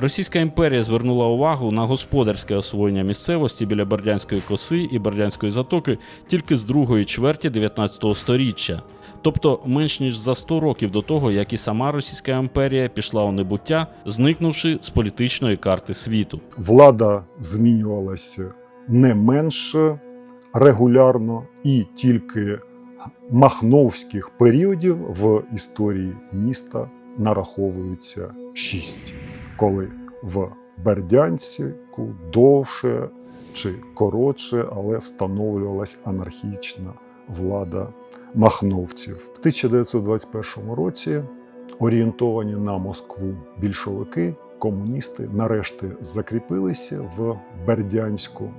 Російська імперія звернула увагу на господарське освоєння місцевості біля Бердянської коси і Бердянської затоки тільки з другої чверті 19 століття, тобто менш ніж за 100 років до того, як і сама Російська імперія пішла у небуття, зникнувши з політичної карти світу. Влада змінювалася не менше регулярно, і тільки махновських періодів в історії міста нараховується шість, коли в Бердянську довше чи коротше, але встановлювалась анархічна влада махновців. В 1921 році орієнтовані на Москву більшовики комуністи нарешті закріпилися в Бердянську.